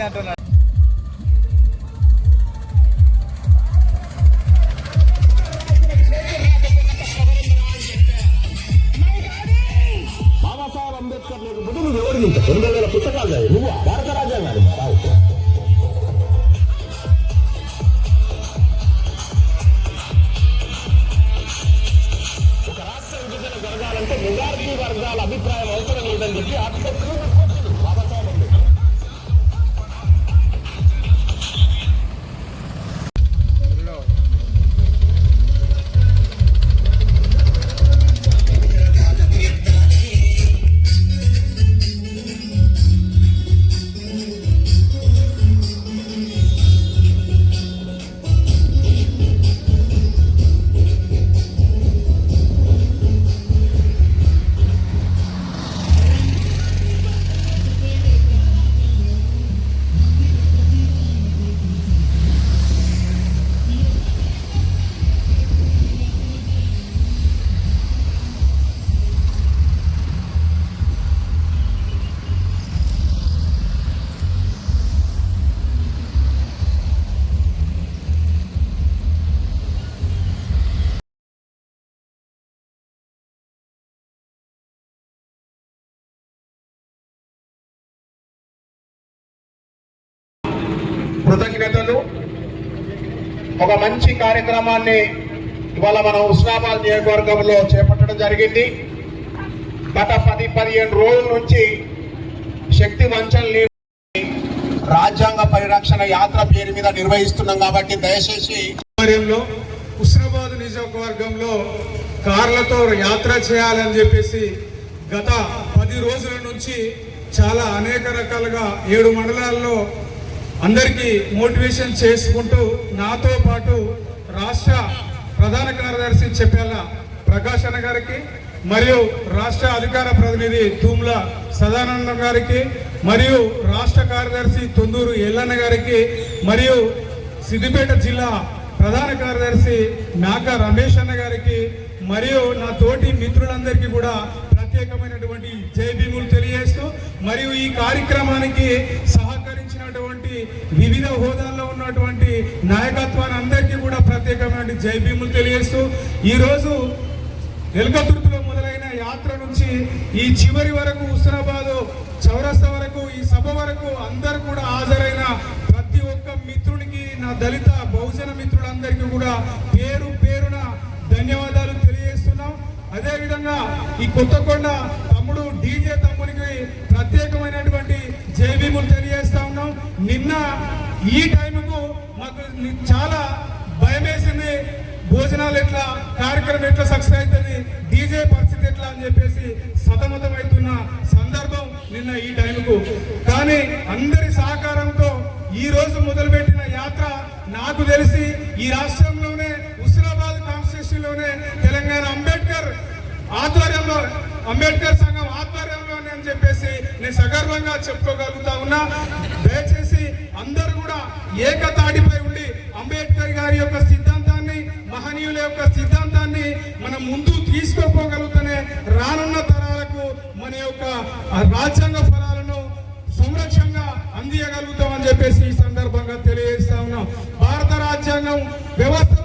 అంటున్నాడు ఒక మంచి కార్యక్రమాన్ని ఇవాళ మనం ఉస్నాబాద్ నియోజకవర్గంలో చేపట్టడం జరిగింది. గత పది పదిహేను రోజుల నుంచి శక్తి వంచన లేని రాజ్యాంగ పరిరక్షణ యాత్ర పేరు మీద నిర్వహిస్తున్నాం కాబట్టి దయచేసి ఆధ్వర్యంలో హుస్నాబాద్ నియోజకవర్గంలో కార్లతో యాత్ర చేయాలని చెప్పేసి గత పది రోజుల నుంచి చాలా అనేక రకాలుగా ఏడు మండలాల్లో అందరికీ మోటివేషన్ చేసుకుంటూ నాతో పాటు రాష్ట్ర ప్రధాన కార్యదర్శి చెప్పేలా ప్రకాష్ అన్న గారికి మరియు రాష్ట్ర అధికార ప్రతినిధి తూమ్ల సదానందం గారికి మరియు రాష్ట్ర కార్యదర్శి తొందూరు ఎల్లన్న గారికి మరియు సిద్దిపేట జిల్లా ప్రధాన కార్యదర్శి మేక రమేష్ అన్న గారికి మరియు నా తోటి మిత్రులందరికీ కూడా ప్రత్యేకమైనటువంటి జై భీములు తెలియజేస్తూ మరియు ఈ కార్యక్రమానికి సహ వివిధ హోదాల్లో ఉన్నటువంటి నాయకత్వాన్ని అందరికీ కూడా ప్రత్యేకమైన జై భీములు తెలియజేస్తూ ఈరోజు ఎలుకతుర్తిలో మొదలైన యాత్ర నుంచి ఈ చివరి వరకు హుస్నాబాద్ చౌరస్తా వరకు ఈ సభ వరకు అందరు కూడా హాజరైన ప్రతి ఒక్క మిత్రునికి నా దళిత బహుజన మిత్రులందరికీ కూడా పేరు పేరున ధన్యవాదాలు తెలియజేస్తున్నాం. అదేవిధంగా ఈ కొత్తకొండ తమ్ముడు డీజే తమ్మునికి ప్రత్యేకమైనటువంటి జేబీములు తెలియజేస్తా ఉన్నాం. నిన్న ఈ టైంకు మాకు చాలా భయం వేసింది భోజనాలు ఎట్లా కార్యక్రమం ఎట్లా సక్సెస్ అవుతుంది డీజే పరిస్థితి ఎట్లా అని చెప్పేసి సతమతం అవుతున్న సందర్భం నిన్న ఈ టైంకు కానీ అందరి సహకారంతో ఈ రోజు మొదలుపెట్టిన యాత్ర నాకు తెలిసి ఈ రాష్ట్రంలోనే హుస్నాబాద్ కాన్స్టిట్యూషన్లోనే తెలంగాణ అంబేద్కర్ ఆధ్వర్యంలో అంబేద్కర్ సంఘం ఆధ్వర్యంలోనే అని చెప్పేసి నేను సగర్వంగా చెప్పుకోగలుగుతా ఉన్నా. దయచేసి అందరూ కూడా ఏకతాటిపై ఉండి అంబేద్కర్ గారి యొక్క సిద్ధాంతాన్ని మహనీయుల యొక్క సిద్ధాంతాన్ని మనం ముందు తీసుకోపోగలుగుతూనే రానున్న తరాలకు మన యొక్క రాజ్యాంగ ఫలాలను సంరక్షణగా అందియగలుగుతామని చెప్పేసి ఈ సందర్భంగా తెలియజేస్తా ఉన్నాం. భారత రాజ్యాంగం వ్యవస్థ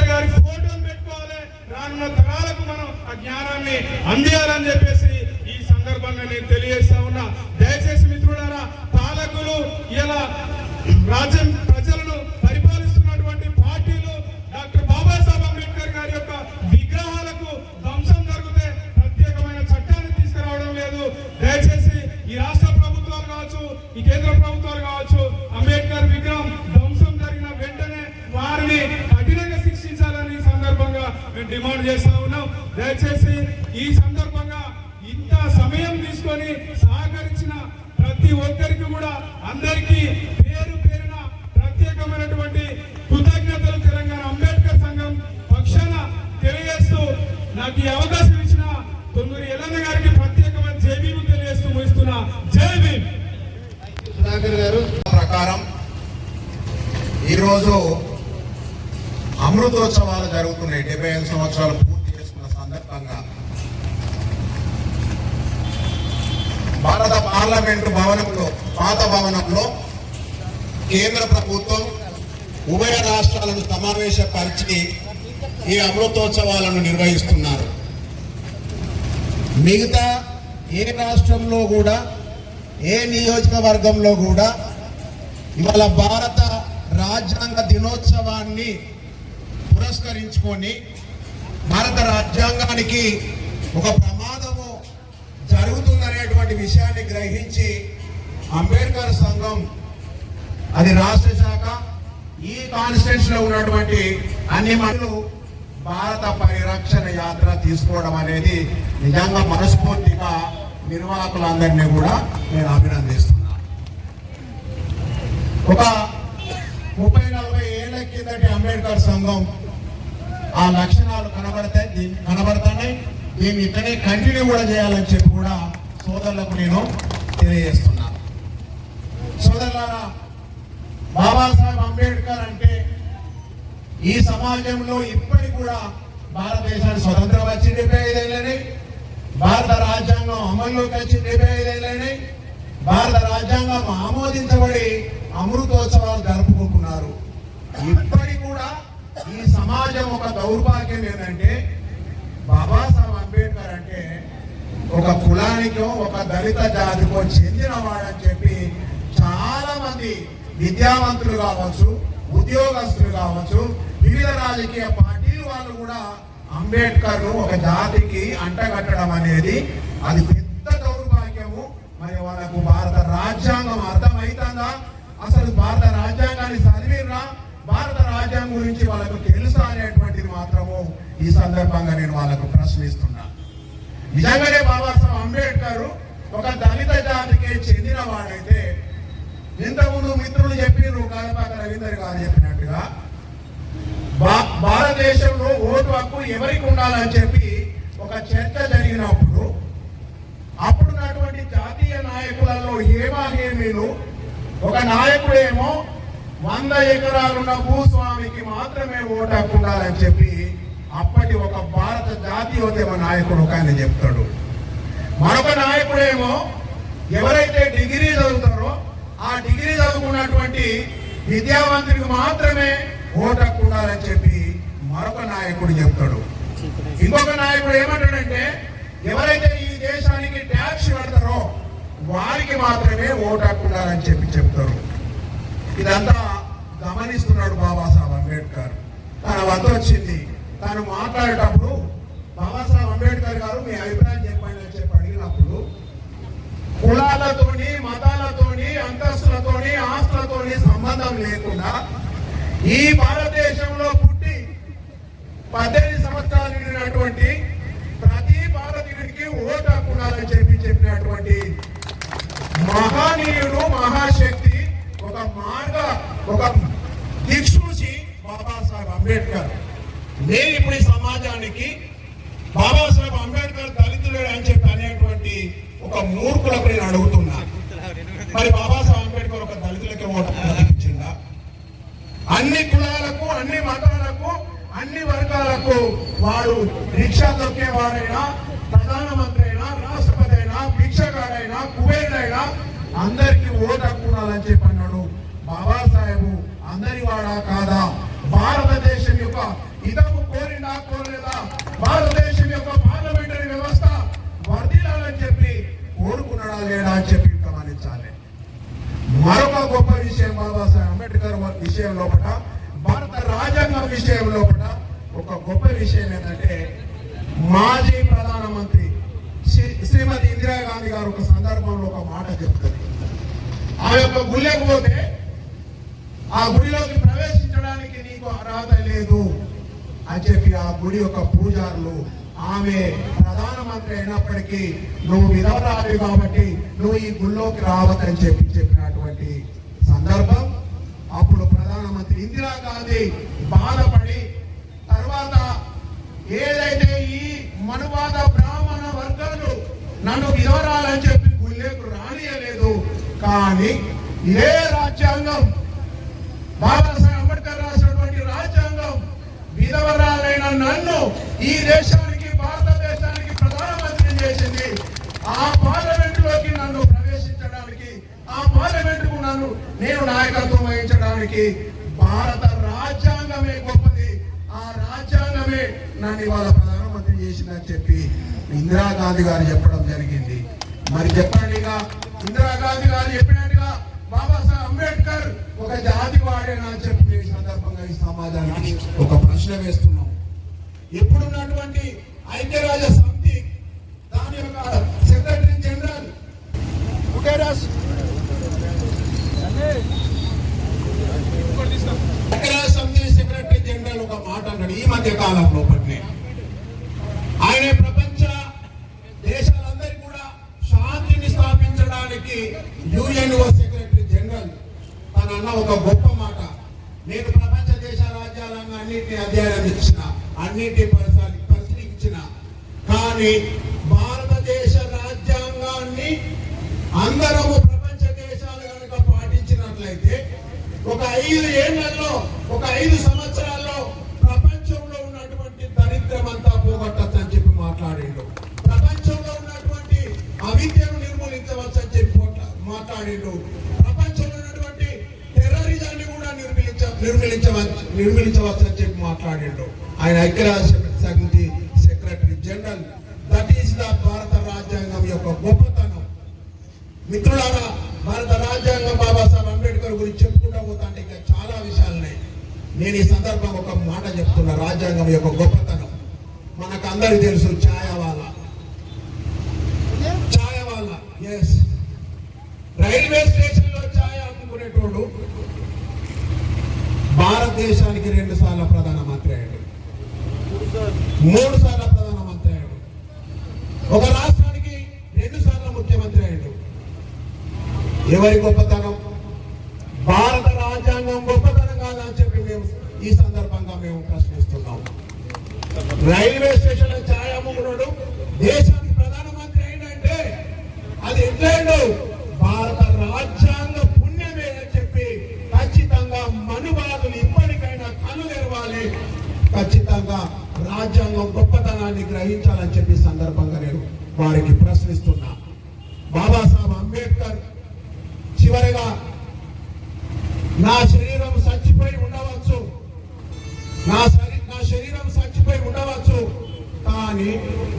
అంబేద్కర్ గారి ఫోటోలు పెట్టుకోవాలి. రానున్న తరాలకు మనం ఆ జ్ఞానాన్ని అందియాలని చెప్పేసి ఈ సందర్భంగా నేను తెలియజేస్తా ఉన్నా. దయచేసి మిత్రులారా పాలకులు ఇలా రాజ్య డిమాండ్ చేస్తా ఉన్నాం. దయచేసి ఈ సందర్భంగా ఇంత సమయం తీసుకొని సహకరించిన ప్రతి ఒక్కరికి కూడా అందరికీ పేరు పేరున ప్రత్యేకమైనటువంటి కృతజ్ఞతలు తెలంగాణ అంబేద్కర్ సంఘం పక్షాన తెలియజేస్తూ నాకు ఈ అవకాశం ఇచ్చిన తొందూరి ఎల్లన్న గారికి ప్రత్యేకమైన జై తెలియజేస్తూ ముగిస్తున్నా. జై భీమ్! సుధాకర్ గారు ప్రకారం ఈరోజు అమృతోత్సవాలు జరుగుతున్నాయి. డెబ్బై ఐదు సంవత్సరాలు పూర్తి చేసుకున్న సందర్భంగా. భారత పార్లమెంటు భవనంలో పాత భవనంలో కేంద్ర ప్రభుత్వం ఉభయ రాష్ట్రాలను సమావేశపరిచి ఈ అమృతోత్సవాలను నిర్వహిస్తున్నారు. మిగతా ఏ రాష్ట్రంలో కూడా ఏ నియోజకవర్గంలో కూడా ఇవాళ భారత రాజ్యాంగ దినోత్సవాన్ని పురస్కరించుకొని భారత రాజ్యాంగానికి ఒక ప్రమాదము జరుగుతుందనేటువంటి విషయాన్ని గ్రహించి అంబేద్కర్ సంఘం అది రాష్ట్ర శాఖ ఈ కాన్స్టిట్యూన్స్లో ఉన్నటువంటి అన్ని మండలు భారత పరిరక్షణ యాత్ర తీసుకోవడం అనేది నిజంగా మనస్ఫూర్తిగా నిర్వాహకులందరినీ కూడా నేను అభినందిస్తున్నాను ఒక ముప్పై నలభై ఏళ్ళ కిందటి అంబేద్కర్ సంఘం ఆ లక్షణాలు కనబడతాయి దీన్ని కనబడతాయి. దీన్ని ఇక్కడే కంటిన్యూ కూడా చేయాలని చెప్పి కూడా సోదరులకు నేను తెలియజేస్తున్నాను సోదరులారా బాబాసాహెబ్ అంబేద్కర్ అంటే ఈ సమాజంలో ఇప్పటికి కూడా భారతదేశానికి స్వతంత్రం వచ్చి డెబ్బై ఐదేళ్ళని. భారత రాజ్యాంగం అమల్లోకి వచ్చి డెబ్బై ఐదేళ్ళని. భారత రాజ్యాంగం ఆమోదించబడి అమృతోత్సవాలు జరుపుకుంటున్నారు. ఇప్పటి ఈ సమాజం ఒక దౌర్భాగ్యం ఏంటంటే బాబాసాహెబ్ అంబేద్కర్ అంటే ఒక కులానికో ఒక దళిత జాతికో చెందినవాడని చెప్పి చాలా మంది విద్యావంతులు కావచ్చు ఉద్యోగస్తులు కావచ్చు వివిధ రాజకీయ పార్టీలు వాళ్ళు కూడా అంబేద్కర్ ఒక జాతికి అంటగట్టడం అనేది అది పెద్ద దౌర్భాగ్యము. మరి వాళ్ళకు భారత రాజ్యాంగం అర్థమవుతుందా అసలు భారత రాజ్యాంగాన్ని చదివిరా భారత రాజ్యాంగం గురించి వాళ్ళకు తెలుసా అనేటువంటిది మాత్రము ఈ సందర్భంగా నేను వాళ్ళకు ప్రశ్నిస్తున్నా. నిజంగానే బాబాసాహెబ్ అంబేద్కర్ ఒక దళిత జాతికి చెందిన వాడైతే ఇంతకుముందు మిత్రులు చెప్పిర్రు కాలపాక రవీందర్ గారు చెప్పినట్టుగా భా- భారతదేశంలో ఓటు హక్కు ఎవరికి ఉండాలని చెప్పి ఒక చర్చ జరిగినప్పుడు అప్పుడున్నటువంటి జాతీయ నాయకులలో హేమాహేమీలు ఒక నాయకుడేమో వంద ఎకరాలున్న భూస్వామికి మాత్రమే ఓటు హక్కు ఉండాలని చెప్పి అప్పటి ఒక భారత జాతీయోద్యమ నాయకుడు ఒక ఆయన చెప్తాడు. మరొక నాయకుడేమో ఎవరైతే డిగ్రీ చదువుతారో ఆ డిగ్రీ చదువుకున్నటువంటి విద్యావంతుడికి మాత్రమే ఓటు హక్కు ఉండాలని చెప్పి మరొక నాయకుడు చెప్తాడు. ఇంకొక నాయకుడు ఏమంటాడంటే ఎవరైతే ఈ దేశానికి ట్యాక్స్ కడతారో వారికి మాత్రమే ఓటు హక్కు ఉండాలని చెప్పి చెప్తారు ఇదంతా గమనిస్తున్నాడు బాబాసాహెబ్ అంబేద్కర్. తన వద్ద వచ్చింది. తను మాట్లాడేటప్పుడు బాబాసాహెబ్ అంబేద్కర్ గారు మీ అభిప్రాయం చెప్పండి అని చెప్పి అడిగినప్పుడు కులాలతోని మతాలతోని అంతస్తులతోని ఆస్తులతోని సంబంధం లేకుండా ఈ భారతదేశంలో పుట్టి పద్దెనిమిది సంవత్సరాలు నిండినటువంటి ప్రతి భారతీయుడికి ఓటు హక్కు ఉండాలని చెప్పి చెప్పినటువంటి మహానీయుడు మహాశక్తి ఒక మార్గ ఒక దిక్సూచి బాబాసాహెబ్ అంబేద్కర్. నేను ఇప్పుడు ఈ సమాజానికి బాబాసాహెబ్ అంబేద్కర్ దళితులే అని చెప్పి అనేటువంటి ఒక మూర్ఖులకు నేను అడుగుతున్నా. మరి బాబాసాహెబ్ అంబేద్కర్ ఒక దళితులకి ఓటు అన్ని కులాలకు అన్ని మతాలకు అన్ని వర్గాలకు వాడు రిక్షా దొక్కేవాడైనా? ఒక సందర్భంలో ఒక మాట చెప్తారు ఆ యొక్క గుళ్ళకు పోతే ఆ గుడిలోకి ప్రవేశించడానికి నీకు అర్హత లేదు అని చెప్పి ఆ గుడి యొక్క పూజారులు ఆమె ప్రధానమంత్రి అయినప్పటికీ నువ్వు విధవరాలి కాబట్టి నువ్వు ఈ గుళ్ళోకి రావద్దని చెప్పి చెప్పినటువంటి సందర్భం. అప్పుడు ప్రధానమంత్రి ఇందిరాగాంధీ బాధపడి తర్వాత ఏదైతే ఈ మనువాద నన్ను విధవరాలని చెప్పి గుళ్ళేకు రానియలేదు. కానీ ఏ రాజ్యాంగం? బాబాసాహెబ్ అంబేద్కర్ రాసినటువంటి రాజ్యాంగం విధవరాలైన నన్ను ఈ దేశానికి భారతదేశానికి ప్రధానమంత్రి చేసింది. ఆ పార్లమెంట్లోకి నన్ను ప్రవేశించడానికి ఆ పార్లమెంట్కు నన్ను నేను నాయకత్వం వహించడానికి భారత రాజ్యాంగమే గొప్పది. ఆ రాజ్యాంగమే నన్ను ఇవాళ ప్రధానమంత్రి చేసిందని చెప్పి ఇందిరాగాంధీ గారు చెప్పడం జరిగింది. మరి చెప్పండి ఇక ఇందిరాగాంధీ గారు చెప్పినట్టుగా బాబాసాహెబ్ అంబేద్కర్ ఒక జాతి వాడేనా అని చెప్పి సందర్భంగా ఈ సమాజానికి ఒక ప్రశ్న వేస్తున్నాం. ఇప్పుడున్నటువంటి ఐక్యరాజ్య సమితి దాని యొక్క సెక్రటరీ జనరల్? గుటెరస్ ఐక్యరాజ్య సమితి సెక్రటరీ జనరల్ ఒక మాట అన్నాడు ఈ మధ్య కాలంలో ఆయన యుఎన్ఓ సెక్రటరీ జనరల్ తన అన్న ఒక గొప్ప మాట. నేను ప్రపంచ దేశ రాజ్యాలను అన్నింటినీ అధ్యయనం ఇచ్చిన అన్నింటి పరిశీలించిన. కానీ భారతదేశ రాజ్యాంగాన్ని అందరము ప్రపంచ దేశాలు కనుక పాటించినట్లయితే ఒక ఐదు ఏళ్ళలో నిర్మించవచ్చని చెప్పి మాట్లాడిండు. ఆయన ఐక్యరాజ్య సమితి secretary general. That is the భారత రాజ్యాంగం యొక్క గొప్పతనం. మిత్రులారా భారత రాజ్యాంగం బాబాసాహెబ్ అంబేద్కర్ గురించి చెప్పుకుంటా పోతా అంటే ఇంకా చాలా విషయాలున్నాయి. నేను ఈ సందర్భంగా ఒక మాట చెప్తున్నా రాజ్యాంగం యొక్క గొప్పతనం. మనకు అందరికి తెలుసు ఛాయవాల. ఛాయవాల ఎస్ రైల్వే స్టేషన్లో ఛాయ అమ్ముకునేటోడు భారతదేశానికి రెండు సార్లు ప్రధానమంత్రి అయ్యాడు. మూడు సార్లు ప్రధానమంత్రి అయ్యాడు. ఒక రాష్ట్రానికి రెండు సార్లు ముఖ్యమంత్రి అయ్యాడు. ఎవరి గొప్పతనం? భారత రాజ్యాంగం గొప్పతనం కాదని చెప్పి మేము ఈ సందర్భంగా మేము ప్రశ్నిస్తున్నాం. రైల్వే స్టేషన్లో దేశానికి ప్రధానమంత్రి అయిందంటే అది ఎట్లయిండు నా శరీ నా శరీరం చచ్చిపోయి ఉండవచ్చు. కానీ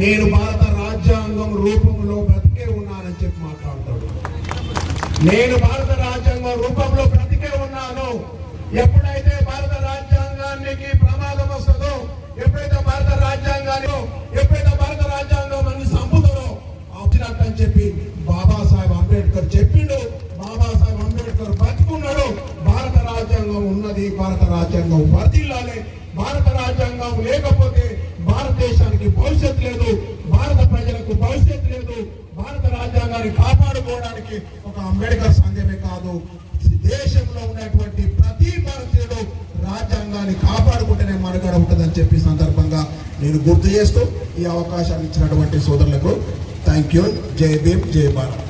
నేను భారత రాజ్యాంగం రూపంలో బ్రతికే ఉన్నానని చెప్పి మాట్లాడతాడు. నేను భారత రాజ్యాంగం రూపంలో బ్రతికే ఉన్నాను. ఎప్పుడైతే భారత రాజ్యాంగానికి ప్రమాదం వస్తుందో ఎప్పుడైతే భారత రాజ్యాంగాన్ని ఎప్పుడైతే భారత రాజ్యాంగం అన్ని సంపుతుందో వచ్చినట్టు అని చెప్పి బాబాసాహెబ్ అంబేద్కర్ చెప్పిండు బాబాసాహెబ్ అంబేద్కర్ బతుకున్నాడు భారత రాజ్యాంగం ఉన్నది భారత రాజ్యాంగం. వర్ధిల్లాలి. భారత రాజ్యాంగం లేకపోతే భారతదేశానికి భవిష్యత్తు లేదు. భారత ప్రజలకు భవిష్యత్తు లేదు. భారత రాజ్యాంగాన్ని కాపాడుకోవడానికి ఒక అంబేద్కర్ సంఘమే కాదు. దేశంలో ఉన్నటువంటి ప్రతి భారతీయుడు రాజ్యాంగాన్ని కాపాడుకుంటేనే మనుగడ ఉంటుందని చెప్పి సందర్భంగా నేను గుర్తు చేస్తూ ఈ అవకాశాన్ని ఇచ్చినటువంటి సోదరులకు థ్యాంక్ యూ జై భీమ్ జై భారత్.